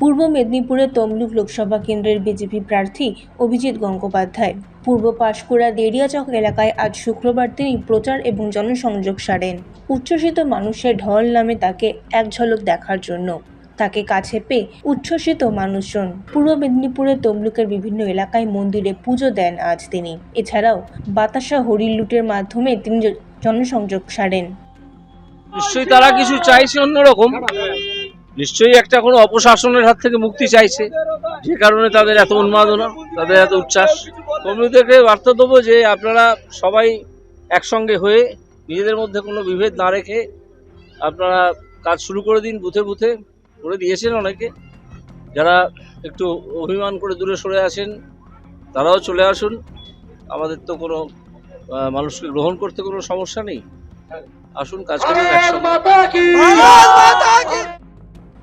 পূর্ব মেদিনীপুরের তমলুক লোকসভা কেন্দ্রের বিজেপি প্রার্থী অভিজিৎ গঙ্গোপাধ্যায়। পূর্ব পাঁশকুড়া দেরিয়াচক এলাকায় আজ শুক্রবার তিনি প্রচার এবং জনসংযোগ সারেন। উচ্ছ্বসিত মানুষের ঢল নামে তাকে এক ঝলক দেখার জন্য। তাকে কাছে পেয়ে উচ্ছ্বসিত মানুষজন পূর্ব মেদিনীপুরের তমলুকের বিভিন্ন এলাকায় মন্দিরে পুজো দেন আজ তিনি। এছাড়াও বাতাসা হরির লুটের মাধ্যমে তিনি জনসংযোগ সারেন। নিশ্চয়ই তারা কিছু চাইছে অন্যরকম। নিশ্চয়ই একটা কোনো অপশাসনের হাত থেকে মুক্তি চাইছে যে কারণে তাদের এত উন্মাদনা তাদের এত উচ্ছ্বাস। তমলুকদেরকে বার্তা দেবো যে আপনারা সবাই একসঙ্গে হয়ে নিজেদের মধ্যে কোনো বিভেদ না রেখে আপনারা কাজ শুরু করে দিন বুথে বুথে। করে দিয়েছেন অনেকে। যারা একটু অভিমান করে দূরে সরে আসেন তারাও চলে আসুন। আমাদের তো কোনো মানুষকে গ্রহণ করতে কোনো সমস্যা নেই। আসুন কাজ করুন একসঙ্গে।